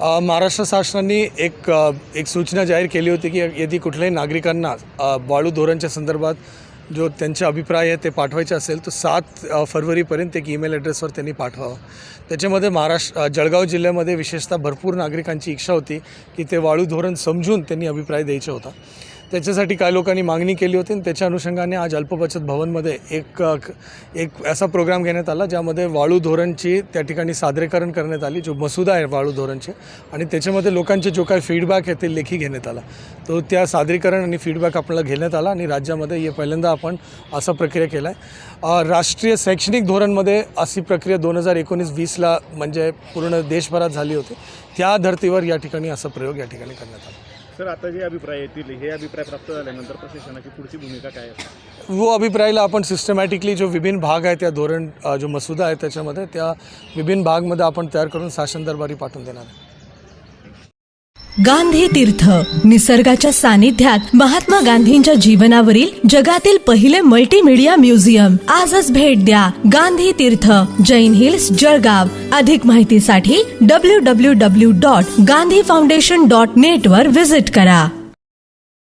महाराष्ट्र शासनाने एक एक सूचना जाहीर केली होती की यदि कुठल्याही नागरिकांना वाळू धोरणच्या संदर्भात जो त्यांचे अभिप्राय आहे ते पाठवायचे असेल तर सात फरवरीपर्यंत एक ईमेल ॲड्रेसवर त्यांनी पाठवावं. त्याच्यामध्ये महाराष्ट्र जळगाव जिल्ह्यामध्ये विशेषतः भरपूर नागरिकांची इच्छा होती की ते वाळू धोरण समजून त्यांनी अभिप्राय द्यायचा होता. त्याच्यासाठी काही लोकांनी मागणी केली होती आणि त्याच्या अनुषंगाने आज अल्पबचत भवनमध्ये एक एक असा प्रोग्राम घेण्यात आला ज्यामध्ये वाळू धोरणची त्या ठिकाणी सादरीकरण करण्यात आली जो मसुदा आहे वाळू धोरणचे. आणि त्याच्यामध्ये लोकांचे जो काही फीडबॅक आहे ते लेखी घेण्यात आला. तो त्या सादरीकरण आणि फीडबॅक आपल्याला घेण्यात आला आणि राज्यामध्ये हे पहिल्यांदा आपण असा प्रक्रिया केला आहे राष्ट्रीय शैक्षणिक धोरणमध्ये अशी प्रक्रिया दोन हजार एकोणीस वीसला म्हणजे पूर्ण देशभरात झाली होती. त्या धर्तीवर या ठिकाणी असा प्रयोग या ठिकाणी करण्यात आला. सर आता जे अभिप्राय येतील हे अभिप्राय प्राप्त झाल्यानंतर प्रशासनाची पुढची भूमिका काय वो अभिप्रायाला आपण सिस्टमॅटिकली जो विभिन्न भाग आहे त्या धोरण जो मसुदा आहे त्याच्यामध्ये त्या विभिन्न भागमध्ये आपण तयार करून शासन दरबारी पाठवून देणार आहे. गांधी तीर्थ निसर्गाच्या सानिध्यात महात्मा गांधींच्या जीवनावरील जगातील पहिले मल्टीमीडिया म्युझियम आजच भेट द्या गांधी तीर्थ जैन हिल्स जळगाव. अधिक माहितीसाठी W W W dot Gandhi foundation dot net वर विजिट करा.